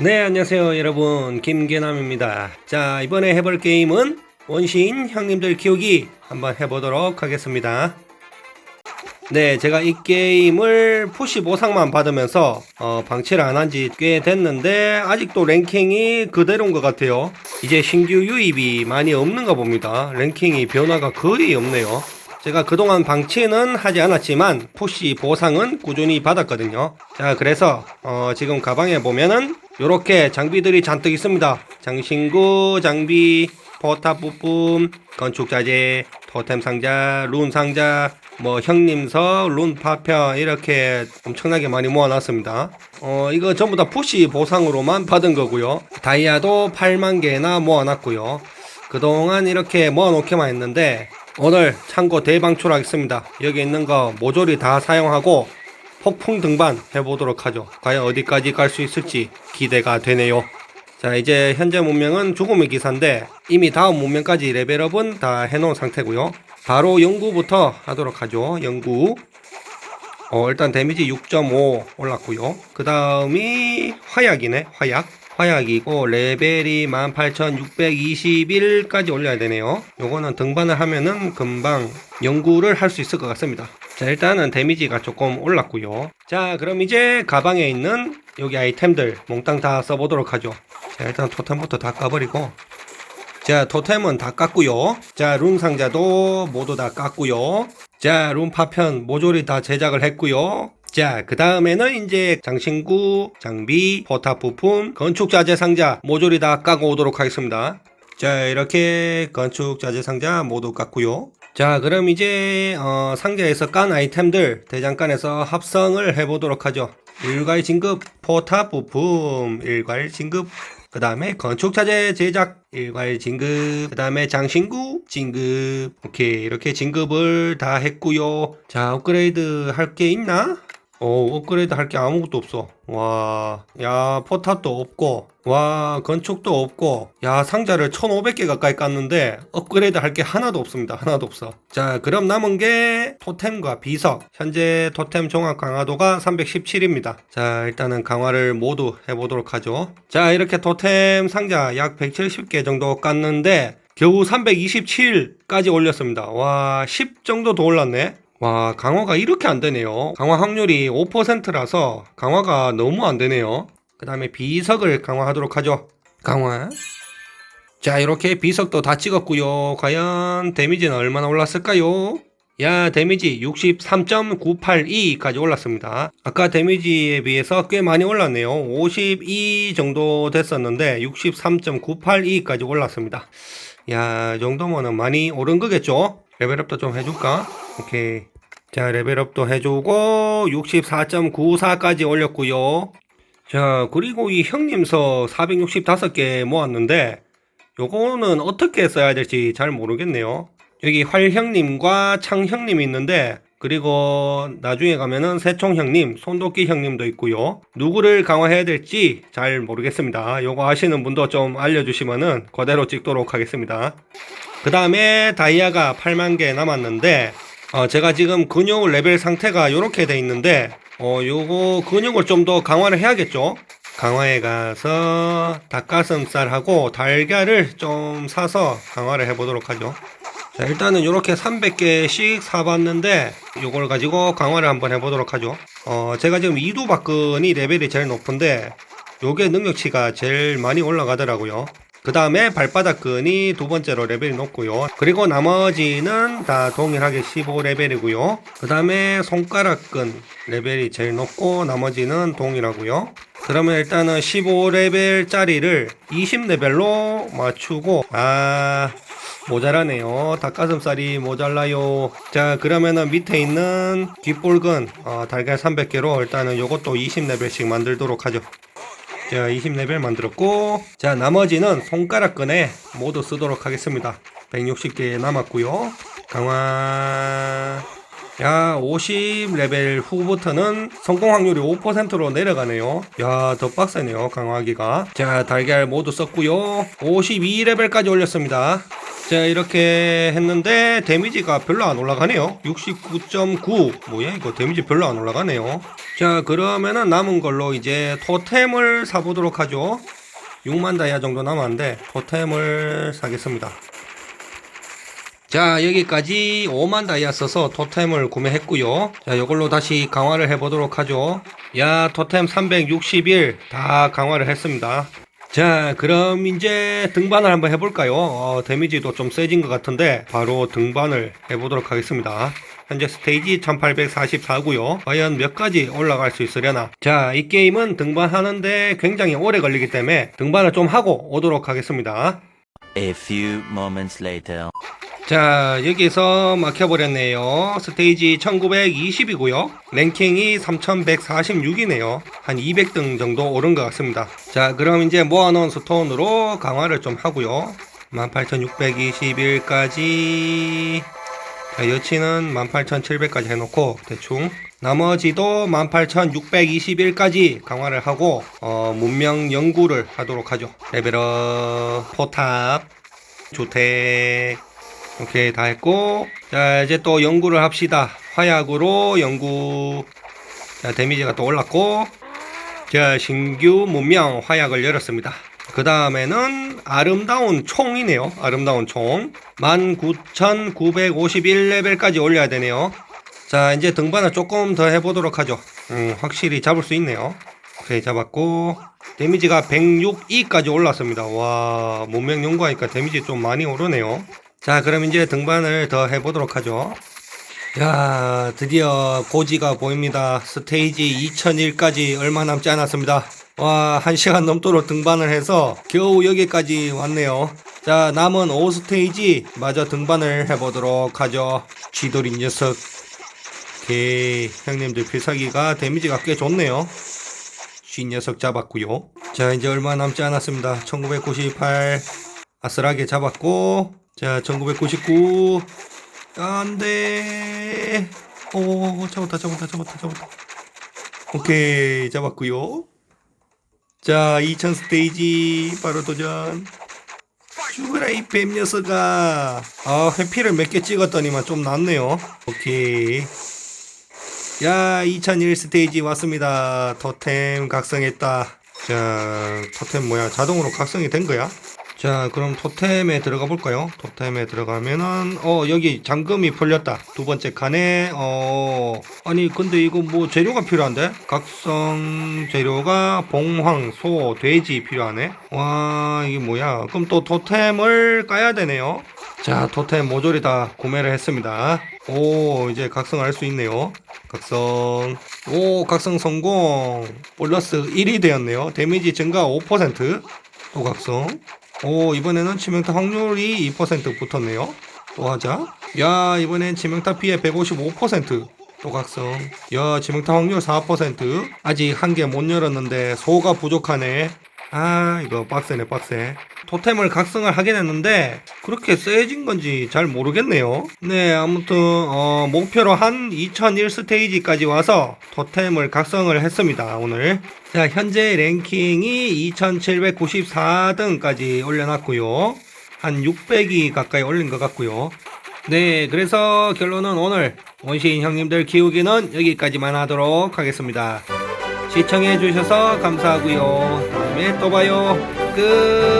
네, 안녕하세요, 여러분. 김계남입니다. 자, 이번에 해볼 게임은 원시인 형님들 키우기 한번 해보도록 하겠습니다. 네, 제가 이 게임을 푸시 보상만 받으면서 어, 방치를 안 한 지 꽤 됐는데 아직도 랭킹이 그대로인 것 같아요. 이제 신규 유입이 많이 없는가 봅니다. 랭킹이 변화가 거의 없네요. 제가 그동안 방치는 하지 않았지만 푸시 보상은 꾸준히 받았거든요. 자, 그래서 어, 지금 가방에 보면은 요렇게 장비들이 잔뜩 있습니다. 장신구 장비, 포탑 부품, 건축 자재, 토템 상자, 룬 상자, 뭐 형님석, 룬 파편 이렇게 엄청나게 많이 모아놨습니다. 어 이거 전부 다 푸시 보상으로만 받은 거고요. 다이아도 8만 개나 모아놨고요. 그동안 이렇게 모아놓기만 했는데 오늘 창고 대방출하겠습니다. 여기 있는 거 모조리 다 사용하고 폭풍 등반 해보도록 하죠. 과연 어디까지 갈 수 있을지 기대가 되네요. 자, 이제 현재 문명은 죽음의 기사인데 이미 다음 문명까지 레벨업은 다 해놓은 상태고요. 바로 연구부터 하도록 하죠. 연구. 어, 일단 데미지 6.5 올랐고요. 그 다음이 화약이네. 화약. 화약이고 레벨이 18,621까지 올려야 되네요. 요거는 등반을 하면은 금방 연구를 할 수 있을 것 같습니다. 자, 일단은 데미지가 조금 올랐고요. 자, 그럼 이제 가방에 있는 여기 아이템들 몽땅 다 써보도록 하죠. 자, 일단 토템부터 다 까버리고 자, 토템은 다 깠고요. 자, 룬 상자도 모두 다 깠고요. 자, 룬 파편 모조리 다 제작을 했고요. 자, 그 다음에는 이제 장신구, 장비, 포탑 부품, 건축 자재 상자 모조리 다 까고 오도록 하겠습니다. 자, 이렇게 건축 자재 상자 모두 깠고요. 자, 그럼 이제 어, 상자에서 깐 아이템들 대장간에서 합성을 해보도록 하죠. 일괄 진급 포탑 부품, 일괄 진급 그 다음에 건축자재 제작 일괄 진급 그 다음에 장신구 진급 오케이 이렇게 진급을 다 했고요 자 업그레이드 할 게 있나? 오 업그레이드 할 게 아무것도 없어. 와야 포탑도 없고 와 건축도 없고 야 상자를 1500개 가까이 깠는데 업그레이드 할 게 하나도 없습니다. 하나도 없어. 자 그럼 남은 게 토템과 비석. 현재 토템 종합 강화도가 317입니다. 자 일단은 강화를 모두 해보도록 하죠. 자 이렇게 토템 상자 약 170개 정도 깠는데 겨우 327까지 올렸습니다. 와 10 정도 더 올랐네 와, 강화가 이렇게 안 되네요. 강화 확률이 5%라서 강화가 너무 안 되네요. 그 다음에 비석을 강화하도록 하죠. 강화. 자, 이렇게 비석도 다 찍었고요. 과연 데미지는 얼마나 올랐을까요? 야, 데미지 63.982까지 올랐습니다. 아까 데미지에 비해서 꽤 많이 올랐네요. 52 정도 됐었는데 63.982까지 올랐습니다. 야, 이 정도면은 많이 오른 거겠죠? 레벨업도 좀 해줄까? 오케이. 자, 레벨업도 해주고 64.94까지 올렸고요. 자, 그리고 이 형님서 465개 모았는데 요거는 어떻게 써야 될지 잘 모르겠네요. 여기 활 형님과 창 형님이 있는데 그리고 나중에 가면은 새총 형님, 손도끼 형님도 있고요. 누구를 강화해야 될지 잘 모르겠습니다. 요거 아시는 분도 좀 알려주시면은 그대로 찍도록 하겠습니다. 그 다음에 다이아가 8만 개 남았는데 어, 제가 지금 근육 레벨 상태가 이렇게 돼 있는데 어, 요거 근육을 좀 더 강화를 해야겠죠. 강화에 가서 닭가슴살하고 달걀을 좀 사서 강화를 해보도록 하죠. 자, 일단은 이렇게 300개씩 사봤는데 요걸 가지고 강화를 한번 해보도록 하죠. 어, 제가 지금 이두박근이 레벨이 제일 높은데 요게 능력치가 제일 많이 올라가더라고요. 그 다음에 발바닥근이 두 번째로 레벨이 높고요. 그리고 나머지는 다 동일하게 15레벨이고요. 그 다음에 손가락근 레벨이 제일 높고 나머지는 동일하고요. 그러면 일단은 15레벨짜리를 20레벨로 맞추고 아 모자라네요. 닭가슴살이 모자라요. 자, 그러면은 밑에 있는 귓볼근 어, 달걀 300개로 일단은 요것도 20레벨씩 만들도록 하죠. 자, 20레벨 만들었고 자, 나머지는 손가락근에 모두 쓰도록 하겠습니다. 160개 남았고요. 강화 야, 50레벨 후부터는 성공 확률이 5%로 내려가네요. 야, 더 빡세네요, 강화하기가. 자, 달걀 모두 썼고요. 52레벨까지 올렸습니다. 자, 이렇게 했는데 데미지가 별로 안 올라가네요. 69.9. 뭐야, 이거 데미지 별로 안 올라가네요. 자 그러면은 남은 걸로 이제 토템을 사보도록 하죠. 6만 다이아 정도 남았는데 토템을 사겠습니다. 자 여기까지 5만 다이아 써서 토템을 구매했고요. 자 이걸로 다시 강화를 해보도록 하죠. 야 토템 361 다 강화를 했습니다. 자 그럼 이제 등반을 한번 해볼까요? 어, 데미지도 좀 세진 것 같은데 바로 등반을 해보도록 하겠습니다 현재 스테이지 1844고요. 과연 몇 가지 올라갈 수 있으려나? 자 이 게임은 등반하는데 굉장히 오래 걸리기 때문에 등반을 좀 하고 오도록 하겠습니다. A few moments later. 자 여기서 막혀버렸네요. 스테이지 1920이고요. 랭킹이 3146이네요. 한 200등 정도 오른 것 같습니다. 자 그럼 이제 모아놓은 스톤으로 강화를 좀 하고요. 18621까지. 자 여치는 18700까지 해놓고 대충 나머지도 18621까지 강화를 하고 어, 문명 연구를 하도록 하죠. 레벨업 포탑 주택. 오케이 다 했고 자 이제 또 연구를 합시다. 화약으로 연구. 자 데미지가 또 올랐고 자 신규 문명 화약을 열었습니다 그 다음에는 아름다운 총이네요. 아름다운 총. 19951레벨까지 올려야 되네요. 자 이제 등반을 조금 더 해보도록 하죠. 음, 확실히 잡을 수 있네요. 오케이 잡았고. 데미지가 106E까지 올랐습니다. 와 문명 연구하니까 데미지 좀 많이 오르네요. 자 그럼 이제 등반을 더 해보도록 하죠. 야 드디어 고지가 보입니다. 스테이지 2001까지 얼마 남지 않았습니다 와 1시간 넘도록 등반을 해서 겨우 여기까지 왔네요. 자 남은 5스테이지 마저 등반을 해보도록 하죠. 쥐돌이 녀석. 오케이 형님들 필살기가 데미지가 꽤 좋네요. 쥐 녀석 잡았고요. 자 이제 얼마 남지 않았습니다. 1998 아슬하게 잡았고 자 1999 안 돼. 오 잡았다 잡았다 잡았다 잡았다. 오케이 잡았고요 자 2000 스테이지 바로 도전. 죽으라 이 뱀 녀석아. 아 회피를 몇 개 찍었더니만 좀 낫네요. 오케이. 야 2001 스테이지 왔습니다. 토템 각성했다. 자 토템 뭐야? 자동으로 각성이 된 거야 자 그럼 토템에 들어가 볼까요? 토템에 들어가면은 어 여기 잠금이 풀렸다. 두 번째 칸에 어 아니 근데 이거 뭐 재료가 필요한데? 각성 재료가 봉황 소 돼지 필요하네. 와 이게 뭐야? 그럼 또 토템을 까야 되네요. 자 토템 모조리 다 구매를 했습니다. 오 이제 각성할 수 있네요. 각성. 오 각성 성공. 플러스 1이 되었네요. 데미지 증가 5%또 각성 오 이번에는 치명타 확률이 2% 붙었네요. 또 하자. 야 이번엔 치명타 피해 155%또 각성. 야 치명타 확률 4% 아직 한 개 못 열었는데 소가 부족하네. 아 이거 빡세네 빡세 토템을 각성을 하긴 했는데 그렇게 세진 건지 잘 모르겠네요. 네 아무튼 어, 목표로 한 2001 스테이지까지 와서 토템을 각성을 했습니다 오늘. 자 현재 랭킹이 2794등까지 올려놨고요. 한 600이 가까이 올린 것 같고요. 네 그래서 결론은 오늘 원시인 형님들 키우기는 여기까지만 하도록 하겠습니다. 시청해 주셔서 감사하고요. 다음에 또 봐요. 끝